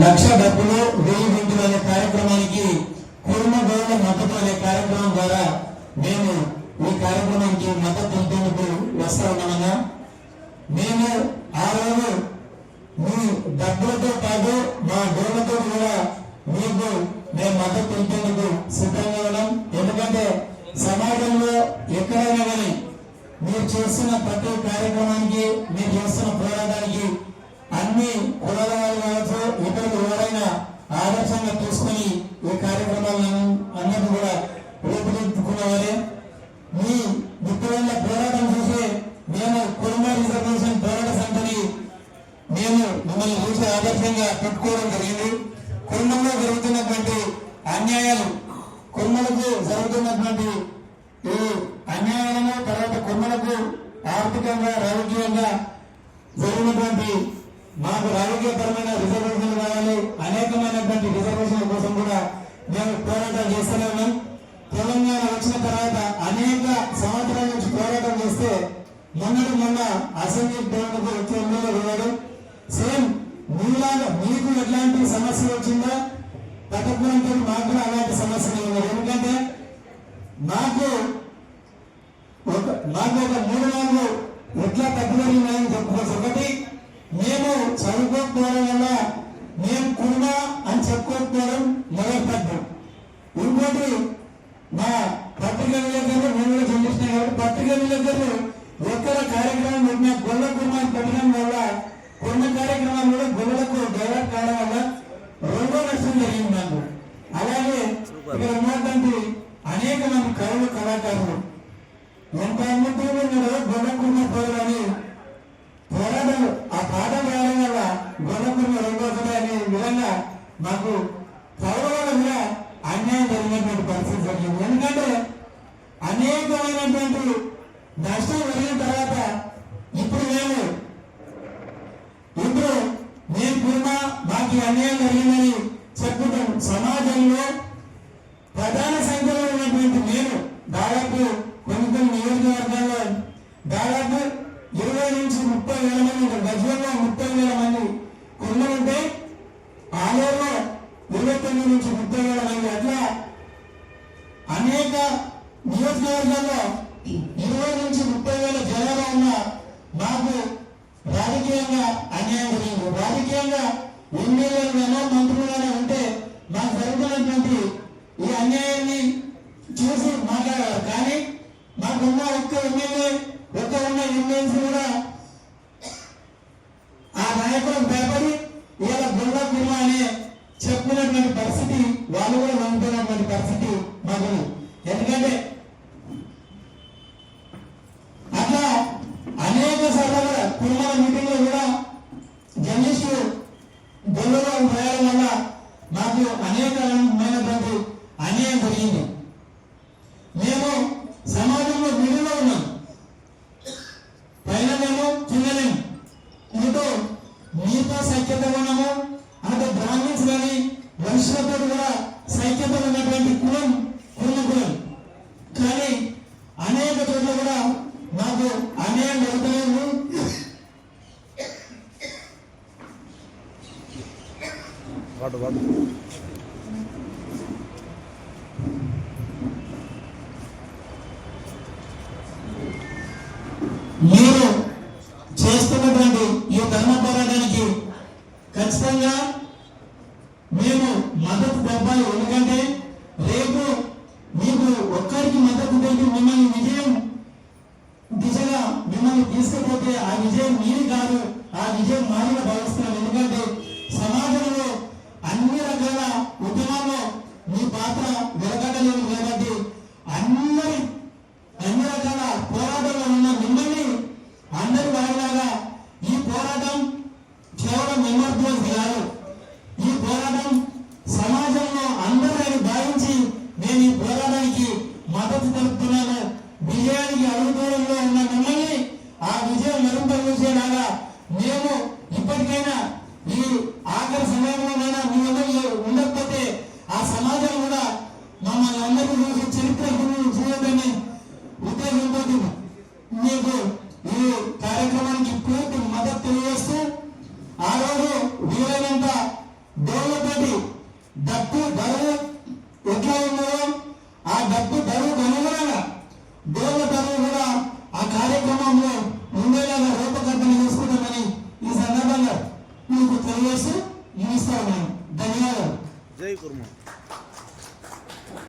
లక్ష డబ్బులు వెయ్యి గుంటలు అనే కార్యక్రమానికి కుటుంబ గౌరవ మద్దతు అనే కార్యక్రమం ద్వారా మేము ఈ కార్యక్రమానికి మద్దతు తెలిపేందుకు వస్తా ఉన్నామన్నా. మేము ఆ రోజు మీ డబ్బులతో పాటు మా డోలతో కూడా మీకు మేము మద్దతు తెలిపేందుకు సిద్ధంగా ఉన్నాం. ఎందుకంటే సమాజంలో ఎక్కడైనా కానీ మీరు చేస్తున్న ప్రతి కార్యక్రమానికి మీరు చేస్తున్న పోరాటానికి చూసి పెట్టుకోవడం జరిగింది. కుటుంబంలో జరుగుతున్నటువంటి అన్యాయాలు కుర్మలకు జరుగుతున్నటువంటి ఈ అన్యాయాలను తర్వాత కుర్మలకు ఆర్థికంగా రాజకీయంగా జరిగినటువంటి మాకు రాజకీయపరమైన రిజర్వేషన్లు కావాలి. అనేకమైనటువంటి రిజర్వేషన్ల కోసం కూడా మేము పోరాటం చేస్తూనే ఉన్నాం. తెలంగాణ వచ్చిన తర్వాత అనేక సంవత్సరాల నుంచి పోరాటం చేస్తే మొన్నటి మొన్న అసెంబ్లీ టైంకు వచ్చే ఎమ్మెల్యే సేమ్ మీలాగా మీకు ఎట్లాంటి సమస్య వచ్చిందో పట్టపురంతో మాకు కూడా అలాంటి సమస్య ఉన్నాయి ఎందుకంటే మాకు ఒక మాకు ఒక మూడు నాలుగు ఎట్లా తగ్గుబడినాయని చెప్పుకోవచ్చు. ఒకటి మేము చదువుకోకపోవడం వల్ల మేము కుర్మ అని చెప్పుకోకపోవడం మొదటి తగ్గు ఇంకోటి మా పత్రిక విలేకరులు నేను కూడా చెల్లిస్తున్నా కాబట్టి పత్రిక విలేకరులు ఎక్కడ కార్యక్రమం పెట్టిన గొల్ల కుర్మాన్ని పెట్టడం వల్ల కొన్ని కార్యక్రమాలు కూడా డైవర్ట్ కావడం వల్ల రెండో నష్టం జరిగింది నాకు అలాగే ఇక్కడ ఉన్నటువంటి అనేక మంది కవులు కళాకారులు. ఎంత అద్భుతంగా ఉన్నారో గొల్లకుర్మ అని పోరాటం ఆ పాఠం రాయడం వల్ల గొల్లకుర్మ రెండోసారి అనే విధంగా మాకు కవుల కూడా అన్యాయం జరిగినటువంటి పరిస్థితి జరిగింది. ఎందుకంటే అనేకమైనటువంటి నష్టం జరిగిన తర్వాత ఇప్పుడు మేము ఇప్పుడు మేము కూడా మాకు ఈ అన్యాయం జరిగిందని చెప్పుకుంటాం సమాజంలో ప్రధాన సంఖ్యలో ఉన్నటువంటి నేను దాదాపు కొన్ని కొన్ని నియోజకవర్గాల్లో దాదాపు ఇరవై నుంచి ముప్పై వేల మంది ఉంటారు గజ్వల్లో ముప్పై వేల మంది కొందరు ఉంటే ఆలయంలో ఇరవై తొమ్మిది నుంచి ముప్పై వేల మంది అట్లా అనేక నియోజకవర్గాల్లో ఇరవై నుంచి ముప్పై వేల జనాభా ఉన్న మాకు రాజకీయంగా అన్యాయం జరిగింది రాజకీయంగా ఎమ్మెల్యేలుగానో మంత్రులుగానో ఉంటే మాకు జరుగుతున్నటువంటి ఈ అన్యాయాన్ని చూసి మాట్లాడారు. కానీ మాకున్న ఒక్క ఎమ్మెల్యే ఒక్క ఉన్న ఎమ్మెల్సీ కూడా ఆ నాయకులకు భయపడి ఇలా బుర్ర కుర్మ అనే చెప్పుకున్నటువంటి పరిస్థితి వాళ్ళు కూడా నమ్ముతున్నటువంటి పరిస్థితి మాకు ఉంది. ఎందుకంటే అట్లా అనేక సార్లు కుటుంబాల మీటింగ్లో కూడా జర్నలిస్టు గొల్లలో రాయడం వల్ల మాకు అనేకమైనటువంటి అన్యాయం మేము సమాజంలో మిడిలో ఉన్నాం. పైన మేము కిందలేము ఇటు మీతో సఖ్యత ఉన్నాము అంటే బ్రాహ్మిన్స్ కానీ వైశ్యులతో కూడా సఖ్యత ఉన్నటువంటి కులం కుల కులం. కానీ అనేక చోట్ల కూడా మాకు అన్యాయం జరుగుతలేదు వాడు వాడు. ఖచ్చితంగా మేము మద్దతు దబ్బాలి ఎందుకంటే రేపు మీకు ఒక్కరికి మద్దతు తెలిపి మిమ్మల్ని విజయం దిశగా మిమ్మల్ని తీసుకుపోతే ఆ విజయం మీది కాదు ఆ విజయం మాదిగా భావిస్తున్నాం. ఎందుకంటే సమాజంలో అన్ని రకాల ఉద్యమాల్లో మీ పాత్ర వెలగడలేదు త్యాగం చేసి చరిత్రకు నువ్వు చేయాలని నీకు ఈ కార్యక్రమానికి పూర్తి మద్దతు తెలియజేస్తూ ఆ రోజు వీలైనంత దేవుళ్ళతోటి డబ్బు బరువు